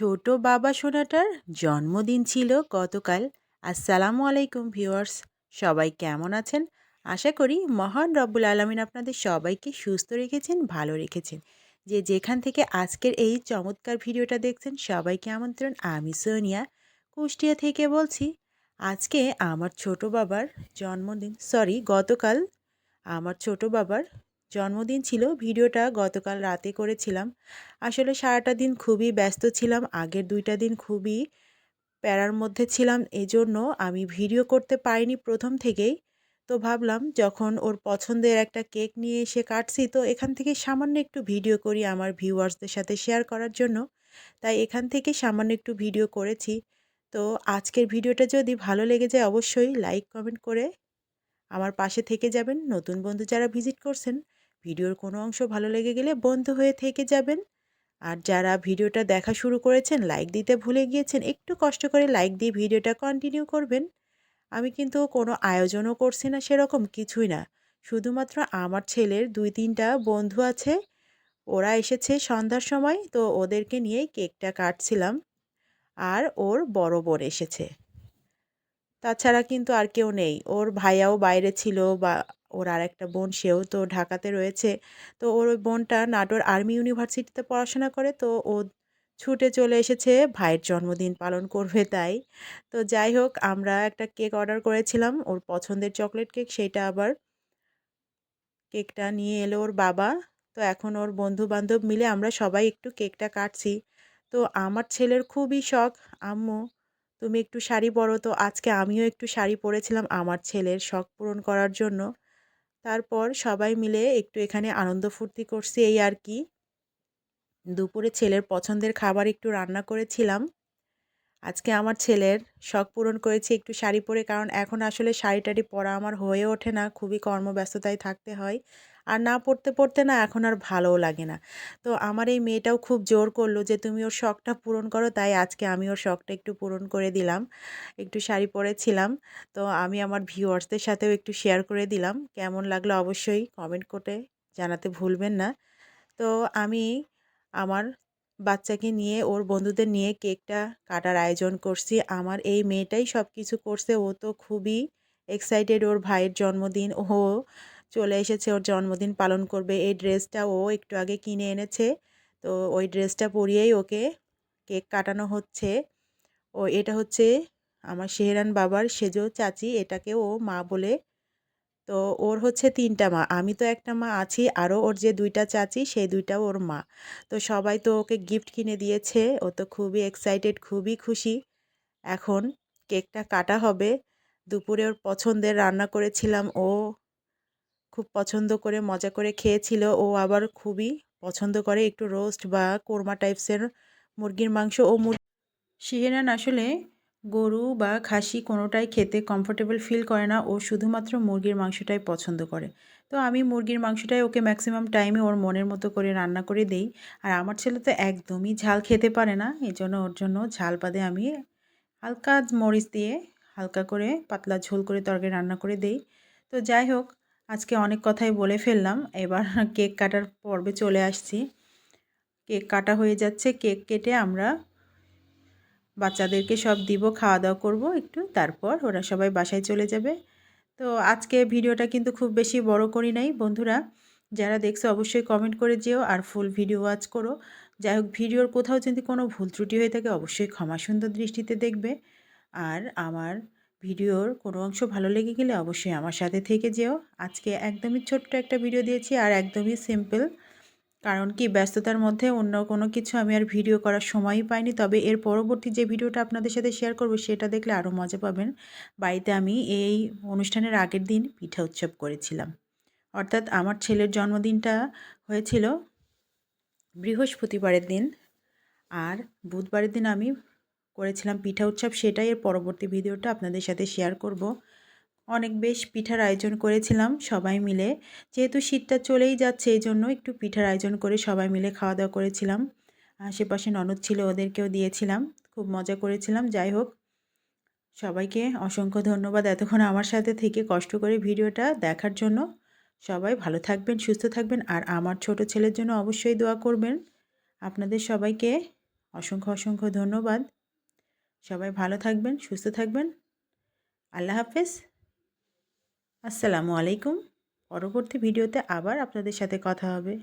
ছোট বাবা সোনাটার জন্মদিন ছিল গতকাল। আসসালামু আলাইকুম ভিউয়ার্স, সবাই কেমন আছেন? আশা করি মহান রব্বুল আলমিন আপনাদের সবাইকে সুস্থ রেখেছেন, ভালো রেখেছেন। যে যেখান থেকে আজকের এই চমৎকার ভিডিওটা দেখছেন, সবাইকে আমন্ত্রণ। আমি সোনিয়া, কুষ্টিয়া থেকে বলছি, আজকে আমার ছোট বাবার জন্মদিন, সরি, গতকাল আমার ছোট বাবার জন্মদিন ছিল, ভিডিওটা গতকাল রাতে করেছিলাম। আসলে সারাটা দিন খুবই ব্যস্ত ছিলাম, আগের দুইটা দিন খুবই প্যারার মধ্যে ছিলাম, এজন্য আমি ভিডিও করতে পারিনি প্রথম থেকেই। তো ভাবলাম যখন ওর পছন্দের একটা কেক নিয়ে এসে কাটছি, তো এখান থেকে সামান্য একটু ভিডিও করি আমার ভিউয়ার্সদের সাথে শেয়ার করার জন্য। তাই এখান থেকে সামান্য একটু ভিডিও করেছি। তো আজকের ভিডিওটা যদি ভালো লেগে যায় অবশ্যই লাইক, কমেন্ট করে আমার পাশে থেকে যাবেন। নতুন বন্ধু যারা ভিজিট করছেন ভিডিওর কোনো অংশ ভালো লেগে গেলে বন্ধু হয়ে থেকে যাবেন। আর যারা ভিডিওটা দেখা শুরু করেছেন, লাইক দিতে ভুলে গিয়েছেন, একটু কষ্ট করে লাইক দিয়ে ভিডিওটা কন্টিনিউ করবেন। আমি কিন্তু কোনো আয়োজনও করছি না সেরকম কিছুই না। শুধুমাত্র আমার ছেলের দুই তিনটা বন্ধু আছে, ওরা এসেছে সন্ধ্যার সময়, তো ওদেরকে নিয়েই কেকটা কাটছিলাম। আর ওর বড় বোন এসেছে। তাছাড়া কিন্তু আর কেউ নেই। ওর ভাইয়াও বাইরে ছিল বা ওর আর একটা বোন, সেও তো ঢাকাতে রয়েছে। তো ওর ওই বোনটা নাটোর আর্মি ইউনিভার্সিটিতে পড়াশোনা করে। তো ও ছুটে চলে এসেছে, ভাইয়ের জন্মদিন পালন করবে তাই। তো যাই হোক, আমরা একটা কেক অর্ডার করেছিলাম। ওর পছন্দের চকলেট কেক, সেইটা আবার কেকটা নিয়ে এলো ওর বাবা। তো এখন ওর বন্ধু বান্ধব মিলে আমরা সবাই একটু কেকটা কাটছি। তো আমার ছেলের খুবই শখ, আম্মু। তুমি একটু শাড়ি পরো তো আজকে আমিও একটু শাড়ি পরেছিলাম আমার ছেলের শখ পূরণ করার জন্য। তারপর সবাই মিলে একটু এখানে আনন্দ ফুর্তি করছি এই আর কি। দুপুরে ছেলের পছন্দের খাবার একটু রান্না করেছিলাম। আজকে আমার ছেলের শখ পূরণ করেছি একটু শাড়ি পরে কারণ এখন আসলে শাড়ি টাড়ি পরা আমার হয়ে ওঠে না, খুবই কর্মব্যস্ততায় থাকতে হয়। আর না পড়তে পড়তে না এখন আর ভালোও লাগে না। তো আমার এই মেয়েটাও খুব জোর করল যে, তুমি ওর শখটা পূরণ করো। তাই আজকে আমি ওর শখটা একটু পূরণ করে দিলাম। একটু শাড়ি পরেছিলাম। তো আমি আমার ভিউয়ার্সদের সাথেও একটু শেয়ার করে দিলাম। কেমন লাগল অবশ্যই কমেন্ট করে জানাতে ভুলবেন না। তো আমি আমার বাচ্চাকে নিয়ে, ওর বন্ধুদের নিয়ে কেকটা কাটার আয়োজন করছি। আমার এই মেয়েটাই সব কিছু করছে। ও তো খুবই এক্সাইটেড ওর ভাইয়ের জন্মদিন। ও চলে এসেছে, ওর জন্মদিন পালন করবে। এই ড্রেসটা ও একটু আগে কিনে এনেছে। তো ওই ড্রেসটা পরিয়েই ওকে কেক কাটানো হচ্ছে। ও, এটা হচ্ছে আমার শেহরান বাবার সেজো চাচি, এটাকে ও মা বলে। তো ওর হচ্ছে তিনটা মা, আমি তো একটা মা আছি, আরও ওর যে দুইটা চাচি, সেই দুইটাও ওর মা। তো সবাই তো ওকে গিফট কিনে দিয়েছে, ও তো খুবই এক্সাইটেড খুবই খুশি। এখন কেকটা কাটা হবে। দুপুরে ওর পছন্দের রান্না করেছিলাম, ও খুব পছন্দ করে, মজা করে খেয়েছিল। ও আবার খুবই পছন্দ করে একটু রোস্ট বা কোরমা টাইপসের মুরগির মাংস ও শিহেরান আসলে গরু বা খাসি কোনোটাই খেতে কমফোর্টেবল ফিল করে না। ও শুধুমাত্র মুরগির মাংসটাই পছন্দ করে। তো আমি মুরগির মাংসটাই ওকে ম্যাক্সিমাম টাইমে ওর মনের মতো করে রান্না করে দেই। আর আমার ছেলে তো একদমই ঝাল খেতে পারে না। এই জন্য ওর জন্য ঝাল বাদে আমি হালকা মরিচ দিয়ে হালকা করে পাতলা ঝোল করে তরকারি রান্না করে দেই। তো যাই হোক আজকে অনেক কথাই বলে ফেললাম। এবার কেক কাটার পর্বে চলে আসছি। কেক কাটা হয়ে যাচ্ছে। কেক কেটে আমরা বাচ্চাদেরকে সব দিব খাওয়া দাওয়া করব একটু। তারপর ওরা সবাই বাসায় চলে যাবে। তো আজকে ভিডিওটা কিন্তু খুব বেশি বড় করি নাই। বন্ধুরা, যারা দেখছ অবশ্যই কমেন্ট করে যেও আর ফুল ভিডিও ওয়াচ করো। যাই হোক ভিডিওর কোথাও যদি কোনো ভুল ত্রুটি হয়ে থাকে, অবশ্যই ক্ষমা সুন্দর দৃষ্টিতে দেখবে। আর আমার ভিডিওর কোনো অংশ ভালো লেগে গেলে অবশ্যই আমার সাথে থেকে যেও। আজকে একদমই ছোট্ট একটা ভিডিও দিয়েছি আর একদমই সিম্পল কারণ কি ব্যস্ততার মধ্যে অন্য কোনো কিছু আমি আর ভিডিও করার সময়ই পাইনি। তবে এর পরবর্তী যে ভিডিওটা আপনাদের সাথে শেয়ার করব, সেটা দেখলে আরও মজা পাবেন। বাড়িতে আমি এই অনুষ্ঠানের আগের দিন পিঠা উৎসব করেছিলাম। অর্থাৎ আমার ছেলের জন্মদিনটা হয়েছিল বৃহস্পতিবারের দিন। আর বুধবারের দিন আমি করেছিলাম পিঠা উৎসব সেটাই এর পরবর্তী ভিডিওটা আপনাদের সাথে শেয়ার করব। অনেক বেশ পিঠার আয়োজন করেছিলাম সবাই মিলে। যেহেতু শীতটা চলেই যাচ্ছে এই জন্য একটু পিঠার আয়োজন করে সবাই মিলে খাওয়া দাওয়া করেছিলাম। আশেপাশে ননদ ছিল ওদেরকেও দিয়েছিলাম, খুব মজা করেছিলাম, যাই হোক। সবাইকে অসংখ্য ধন্যবাদ এতক্ষণ আমার সাথে থেকে কষ্ট করে ভিডিওটা দেখার জন্য। সবাই ভালো থাকবেন, সুস্থ থাকবেন আর আমার ছোট ছেলের জন্য অবশ্যই দোয়া করবেন। আপনাদের সবাইকে অসংখ্য অসংখ্য ধন্যবাদ। সবাই ভালো থাকবেন, সুস্থ থাকবেন। আল্লাহ হাফেজ। আসসালামু আলাইকুম। পরবর্তী ভিডিওতে আবার আপনাদের সাথে কথা হবে।